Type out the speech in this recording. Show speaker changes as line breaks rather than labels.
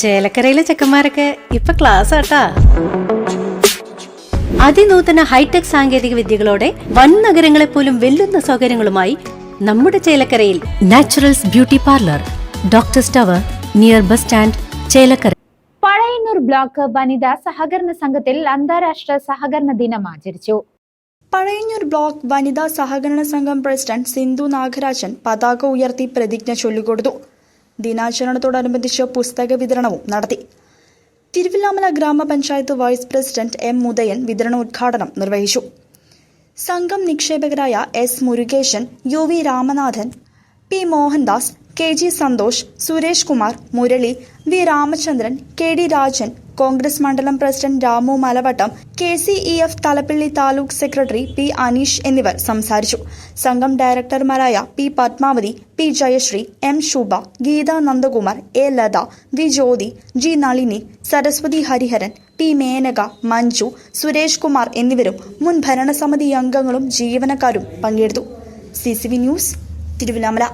ചേലക്കരയിലെ ചെക്കന്മാരൊക്കെ ഇപ്പൊ ക്ലാസ് ആട്ടാ. അതിനൂതന ഹൈടെക് സാങ്കേതിക വിദ്യകളോടെ വൻ നഗരങ്ങളെ പോലും വെല്ലുന്ന സൗകര്യങ്ങളുമായി നമ്മുടെ ചേലക്കരയിൽ Naturals beauty parlour doctor tower near bus stand Chelakkara.
Pazhayannur block വനിതാ സഹകരണ സംഘത്തിൽ അന്താരാഷ്ട്ര സഹകരണ ദിനം ആചരിച്ചു.
പഴയന്നൂർ ബ്ലോക്ക് വനിതാ സഹകരണ സംഘം പ്രസിഡന്റ് സിന്ധു നാഗരാജൻ പതാക ഉയർത്തി പ്രതിജ്ഞ ചൊല്ലിക്കൊടുത്തു ദിനാചരണത്തോടനുബന്ധിച്ച് പുസ്തക വിതരണവും നടത്തി. തിരുവില്ലാമല ഗ്രാമപഞ്ചായത്ത് വൈസ് പ്രസിഡന്റ് എം മുദയൻ വിതരണോദ്ഘാടനം നിർവഹിച്ചു. സംഘം നിക്ഷേപകരായ S Murugesan U V Ramanathan P Mohandas K G Santhosh Suresh Kumar Murali V Ramachandran K D Rajan Congress മണ്ഡലം president Ramu Malavattam K C E F Thalappilly taluk secretary P Aneesh എന്നിവർ സംസാരിച്ചു. സംഘം ഡയറക്ടർമാരായ P Padmavathi P Jayasree M Subha Geetha Nandakumar A Latha V Jyothi G Nalini Saraswathi Hariharan P Menaka Manju Suresh Kumar എന്നിവരും മുൻ ഭരണസമിതി അംഗങ്ങളും ജീവനക്കാരും പങ്കെടുത്തു. C news Thiruvilwamala.